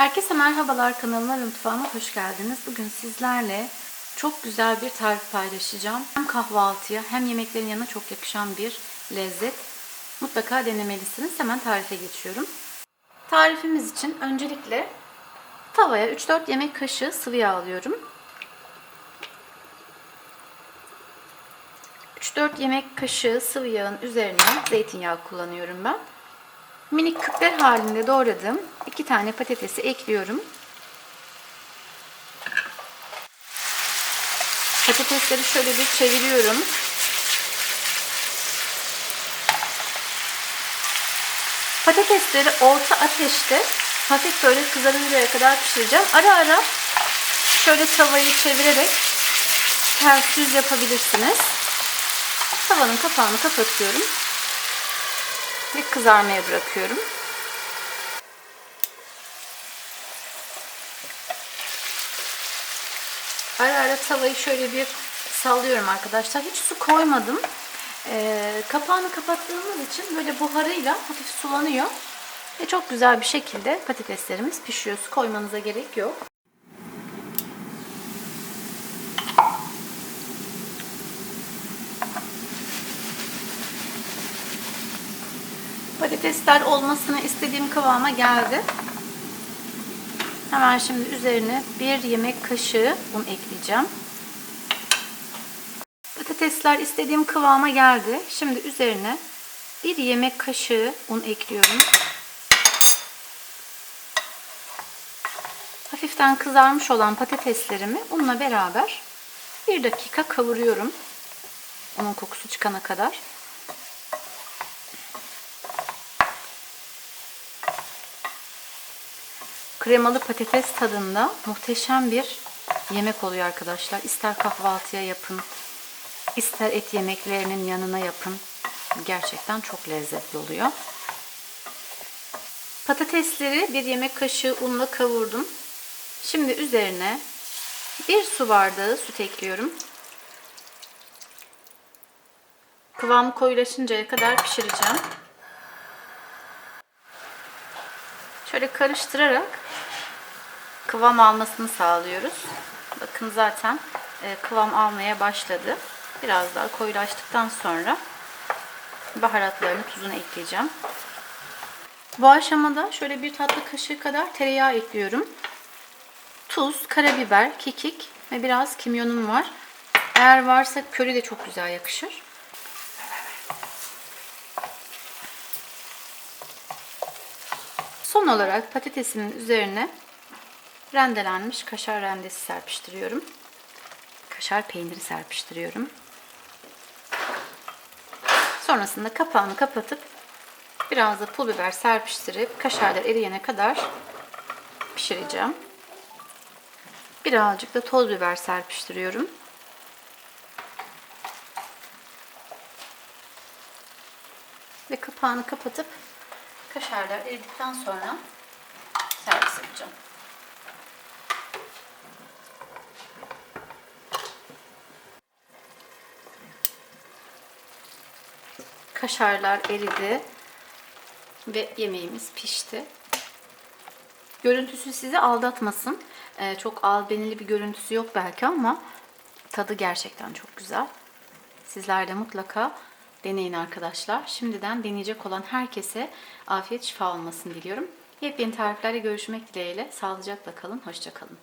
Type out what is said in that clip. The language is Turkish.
Herkese merhabalar kanalıma ve mutfağıma hoş geldiniz. Bugün sizlerle çok güzel bir tarif paylaşacağım. Hem kahvaltıya hem yemeklerin yanına çok yakışan bir lezzet. Mutlaka denemelisiniz. Hemen tarife geçiyorum. Tarifimiz için öncelikle tavaya 3-4 yemek kaşığı sıvı yağ alıyorum. 3-4 yemek kaşığı sıvı yağın üzerine zeytinyağı kullanıyorum ben. Minik küpler halinde doğradığım iki tane patatesi ekliyorum. Patatesleri şöyle bir çeviriyorum. Patatesleri orta ateşte hafif böyle kızarıncaya kadar pişireceğim. Ara ara şöyle tavayı çevirerek ters yüz yapabilirsiniz. Tavanın kapağını kapatıyorum ve kızarmaya bırakıyorum. Ara ara tavayı şöyle bir sallıyorum arkadaşlar. Hiç su koymadım. Ee, kapağını kapattığımız için böyle buharıyla hafif sulanıyor. Ve çok güzel bir şekilde patateslerimiz pişiyor. Su koymanıza gerek yok. Patatesler olmasını istediğim kıvama geldi. Hemen şimdi üzerine bir yemek kaşığı un ekleyeceğim. Patatesler istediğim kıvama geldi. Şimdi üzerine bir yemek kaşığı un ekliyorum. Hafiften kızarmış olan patateslerimi unla beraber bir dakika kavuruyorum. Unun kokusu çıkana kadar. Kremalı patates tadında muhteşem bir yemek oluyor arkadaşlar. İster kahvaltıya yapın, ister et yemeklerinin yanına yapın. Gerçekten çok lezzetli oluyor. Patatesleri bir yemek kaşığı unla kavurdum. Şimdi üzerine bir su bardağı süt ekliyorum. Kıvamı koyulaşıncaya kadar pişireceğim. Şöyle karıştırarak kıvam almasını sağlıyoruz. Bakın zaten e, kıvam almaya başladı. Biraz daha koyulaştıktan sonra baharatlarını, tuzunu ekleyeceğim. Bu aşamada şöyle bir tatlı kaşığı kadar tereyağı ekliyorum. Tuz, karabiber, kekik ve biraz kimyonum var. Eğer varsa köri de çok güzel yakışır. Son olarak patatesimin üzerine rendelenmiş kaşar rendesi serpiştiriyorum. Kaşar peyniri serpiştiriyorum. Sonrasında kapağını kapatıp biraz da pul biber serpiştirip kaşarlar eriyene kadar pişireceğim. Birazcık da toz biber serpiştiriyorum. Ve kapağını kapatıp kaşarlar eridikten sonra servis edeceğim. Kaşarlar eridi ve yemeğimiz pişti. Görüntüsü sizi aldatmasın. Ee, çok albenili bir görüntüsü yok belki ama tadı gerçekten çok güzel. Sizler de mutlaka deneyin arkadaşlar. Şimdiden deneyecek olan herkese afiyet şifa olmasını diliyorum. Yepyeni tariflerle görüşmek dileğiyle. Sağlıcakla kalın, hoşça kalın.